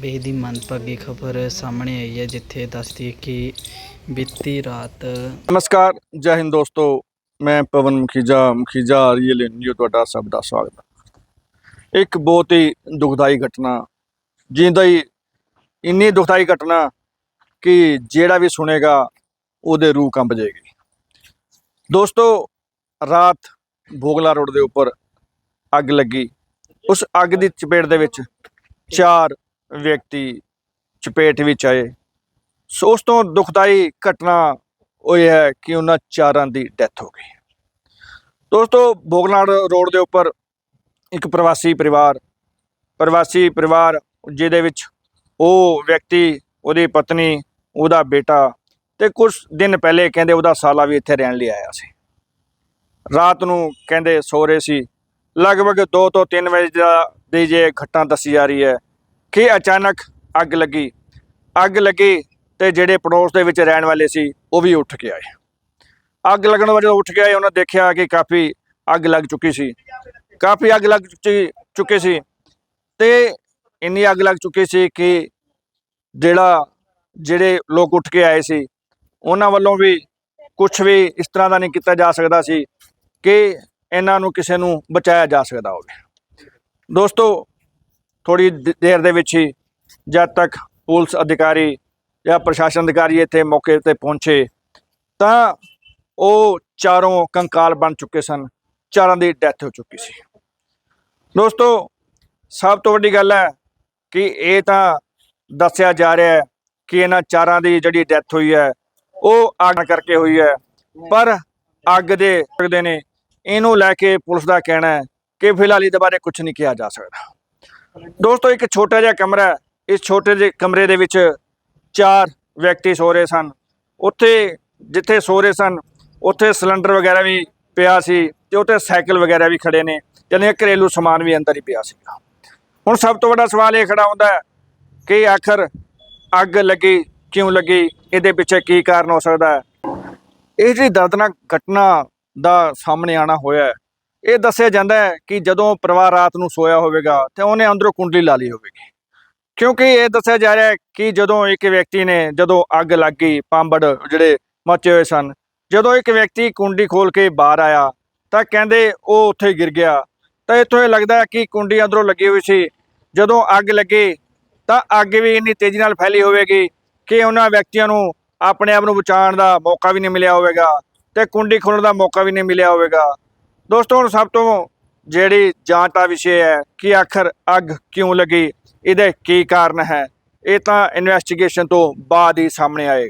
ਬੇਹੱਦ ਹੀ ਮੰਦਭਾਗੀ ਖਬਰ ਸਾਹਮਣੇ ਆਈ ਹੈ, ਜਿੱਥੇ ਦੱਸਦੀ ਹੈ ਕਿ ਬੀਤੀ ਰਾਤ ਨਮਸਕਾਰ, ਜੈ ਹਿੰਦ ਦੋਸਤੋ। ਮੈਂ ਪਵਨ ਮੁਖੀਜਾ ਮੁਖੀਜਾ ਰੀਅਲ ਇੰਡੀਆ ਤੁਹਾਡਾ ਸਭ ਦਾ ਸਵਾਗਤ ਹੈ। ਇੱਕ ਬਹੁਤ ਹੀ ਦੁਖਦਾਈ ਘਟਨਾ ਜਿੰਦਾ ਹੀ ਇੰਨੀ ਦੁਖਦਾਈ ਘਟਨਾ ਕਿ ਜਿਹੜਾ ਵੀ ਸੁਣੇਗਾ, ਉਹਦੇ ਰੂਹ ਕੰਬ ਜਾਏਗੀ। ਦੋਸਤੋ, ਰਾਤ ਭੋਗਲਾ ਰੋਡ ਦੇ ਉੱਪਰ ਅੱਗ ਲੱਗੀ। ਉਸ ਅੱਗ ਦੀ ਚਪੇਟ ਦੇ ਵਿੱਚ ਚਾਰ ਵਿਅਕਤੀ ਚਪੇਟ ਵਿੱਚ ਆਏ। ਸੋ ਉਸ ਤੋਂ ਦੁਖਦਾਈ ਘਟਨਾ ਉਹ ਇਹ ਹੈ ਕਿ ਉਹਨਾਂ ਚਾਰਾਂ ਦੀ ਡੈਥ ਹੋ ਗਈ ਦੋਸਤੋ ਬੋਗਨਾੜ ਰੋਡ ਦੇ ਉੱਪਰ ਇੱਕ ਪ੍ਰਵਾਸੀ ਪਰਿਵਾਰ ਪ੍ਰਵਾਸੀ ਪਰਿਵਾਰ ਜਿਹਦੇ ਵਿੱਚ ਉਹ ਵਿਅਕਤੀ, ਉਹਦੀ ਪਤਨੀ, ਉਹਦਾ ਬੇਟਾ ਤੇ ਕੁਝ ਦਿਨ ਪਹਿਲੇ ਕਹਿੰਦੇ ਉਹਦਾ ਸਾਲਾ ਵੀ ਇੱਥੇ ਰਹਿਣ ਲਈ ਆਇਆ ਸੀ। ਰਾਤ ਨੂੰ ਕਹਿੰਦੇ ਸੋ ਰਹੇ ਸੀ। ਲਗਭਗ 2 ਤੋਂ 3 ਵਜੇ ਦਾ ਦੀ ਜੇ ਘਟਨਾ ਦੱਸੀ ਜਾ ਰਹੀ ਹੈ ਕਿ ਅਚਾਨਕ ਅੱਗ ਲੱਗੀ। ਅੱਗ ਲੱਗੀ ਤੇ ਜਿਹੜੇ ਪੜੋਸ ਦੇ ਵਿੱਚ ਰਹਿਣ ਵਾਲੇ ਸੀ, ਉਹ ਵੀ ਉੱਠ ਕੇ ਆਏ। ਅੱਗ ਲੱਗਣ ਵਜੋਂ ਉੱਠ ਕੇ ਆਏ, ਉਹਨਾਂ ਦੇਖਿਆ ਕਿ ਕਾਫੀ ਅੱਗ ਲੱਗ ਚੁੱਕੀ ਸੀ। ਕਾਫੀ ਅੱਗ ਲੱਗ ਚੁੱਕੀ ਚੁੱਕੀ ਸੀ ਤੇ ਇੰਨੀ ਅੱਗ ਲੱਗ ਚੁੱਕੀ ਸੀ ਕਿ ਜਿਹੜਾ, ਜਿਹੜੇ ਲੋਕ ਉੱਠ ਕੇ ਆਏ ਸੀ, ਉਹਨਾਂ ਵੱਲੋਂ ਵੀ ਕੁਝ ਵੀ ਇਸ ਤਰ੍ਹਾਂ ਦਾ ਨਹੀਂ ਕੀਤਾ ਜਾ ਸਕਦਾ ਸੀ ਕਿ ਇਹਨਾਂ ਨੂੰ ਕਿਸੇ ਨੂੰ ਬਚਾਇਆ ਜਾ ਸਕਦਾ ਹੋਵੇ। ਦੋਸਤੋ ਥੋੜੀ ਦੇਰ ਦੇ ਵਿੱਚ ਹੀ ਜਦ ਤੱਕ ਪੁਲਿਸ ਅਧਿਕਾਰੀ ਜਾਂ ਪ੍ਰਸ਼ਾਸਨ ਅਧਿਕਾਰੀ ਇੱਥੇ ਮੌਕੇ ਤੇ ਪਹੁੰਚੇ, ਤਾਂ ਉਹ ਚਾਰੋਂ ਕੰਕਾਲ ਬਣ ਚੁੱਕੇ ਸਨ। ਚਾਰਾਂ ਦੀ ਡੈਥ ਹੋ ਚੁੱਕੀ ਸੀ। ਦੋਸਤੋ, ਸਭ ਤੋਂ ਵੱਡੀ ਗੱਲ ਹੈ ਕਿ ਇਹ ਤਾਂ ਦੱਸਿਆ ਜਾ ਰਿਹਾ ਹੈ ਕਿ ਇਹਨਾਂ ਚਾਰਾਂ ਦੀ ਜਿਹੜੀ ਡੈਥ ਹੋਈ ਹੈ, ਉਹ ਅੱਗ ਕਰਕੇ ਹੋਈ ਹੈ। ਪਰ ਅੱਗ ਦੇ ਸਕਦੇ ਨੇ। ਇਹਨੂੰ ਲੈ ਕੇ ਪੁਲਿਸ ਦਾ ਕਹਿਣਾ ਹੈ ਕਿ ਫਿਲਹਾਲ ਇਹਦੇ ਬਾਰੇ ਕੁਝ ਨਹੀਂ ਕਿਹਾ ਜਾ ਸਕਦਾ। ਦੋਸਤੋ, ਇੱਕ ਛੋਟਾ ਜਿਹਾ ਕਮਰਾ ਹੈ। ਇਸ ਛੋਟੇ ਜਿਹੇ ਕਮਰੇ ਦੇ ਵਿੱਚ ਚਾਰ ਵਿਅਕਤੀ ਸੋ ਰਹੇ ਸਨ। ਉੱਥੇ ਜਿੱਥੇ ਸੋ ਰਹੇ ਸਨ, ਉੱਥੇ ਸਿਲੰਡਰ ਵਗੈਰਾ ਵੀ ਪਿਆ ਸੀ ਤੇ ਉੱਥੇ ਸਾਈਕਲ ਵਗੈਰਾ ਵੀ ਖੜੇ ਨੇ ਜਾਣੀ ਘਰੇਲੂ ਸਮਾਨ ਵੀ ਅੰਦਰ ਹੀ ਪਿਆ ਸੀਗਾ ਹੁਣ ਸਭ ਤੋਂ ਵੱਡਾ ਸਵਾਲ ਇਹ ਖੜਾ ਹੁੰਦਾ ਕਿ ਆਖਰ ਅੱਗ ਲੱਗੀ, ਕਿਉਂ ਲੱਗੀ? ਇਹਦੇ ਪਿੱਛੇ ਕੀ ਕਾਰਨ ਹੋ ਸਕਦਾ ਹੈ? ਇਹ ਜਿਹੜੀ ਦਰਦਨਾਕ ਘਟਨਾ ਦਾ ਸਾਹਮਣੇ ਆਣਾ ਹੋਇਆ ਇਹ ਦੱਸਿਆ ਜਾਂਦਾ ਹੈ ਕਿ ਜਦੋਂ ਪਰਿਵਾਰ ਰਾਤ ਨੂੰ ਸੋਇਆ ਹੋਵੇਗਾ ਤੇ ਉਹਨੇ ਅੰਦਰੋਂ ਕੁੰਡਲੀ ਲਾ ਲਈ ਹੋਵੇਗੀ। ਕਿਉਂਕਿ ਇਹ ਦੱਸਿਆ ਜਾ ਰਿਹਾ ਹੈ ਕਿ ਜਦੋਂ ਇੱਕ ਵਿਅਕਤੀ ਨੇ ਜਦੋਂ ਅੱਗ ਲੱਗ ਗਈ, ਪਾਂਬੜ ਜਿਹੜੇ ਮੱਚੇ ਹੋਏ ਸਨ, ਜਦੋਂ ਇੱਕ ਵਿਅਕਤੀ ਕੁੰਡੀ ਖੋਲ ਕੇ ਬਾਹਰ ਆਇਆ ਤਾਂ ਕਹਿੰਦੇ ਉਹ ਉੱਥੇ ਗਿਰ ਗਿਆ। ਤਾਂ ਇੱਥੋਂ ਇਹ ਲੱਗਦਾ ਹੈ ਕਿ ਕੁੰਡੀ ਅੰਦਰੋਂ ਲੱਗੀ ਹੋਈ ਸੀ। ਜਦੋਂ ਅੱਗ ਲੱਗੀ ਤਾਂ ਅੱਗ ਵੀ ਇੰਨੀ ਤੇਜ਼ੀ ਨਾਲ ਫੈਲੀ ਹੋਵੇਗੀ ਕਿ ਉਹਨਾਂ ਵਿਅਕਤੀਆਂ ਨੂੰ ਆਪਣੇ ਆਪ ਨੂੰ ਬਚਾਉਣ ਦਾ ਮੌਕਾ ਵੀ ਨਹੀਂ ਮਿਲਿਆ ਹੋਵੇਗਾ ਤੇ ਕੁੰਡੀ ਖੋਲਣ ਦਾ ਮੌਕਾ ਵੀ ਨਹੀਂ ਮਿਲਿਆ ਹੋਵੇਗਾ। ਦੋਸਤੋ, ਹੁਣ ਸਭ ਤੋਂ ਜਿਹੜੀ ਜਾਂਚ ਦਾ ਵਿਸ਼ੇ ਹੈ ਕਿ ਆਖਰ ਅੱਗ ਕਿਉਂ ਲੱਗੀ, ਇਹਦੇ ਕੀ ਕਾਰਨ ਹੈ, ਇਹ ਤਾਂ ਇਨਵੈਸਟੀਗੇਸ਼ਨ ਤੋਂ ਬਾਅਦ ਹੀ ਸਾਹਮਣੇ ਆਏ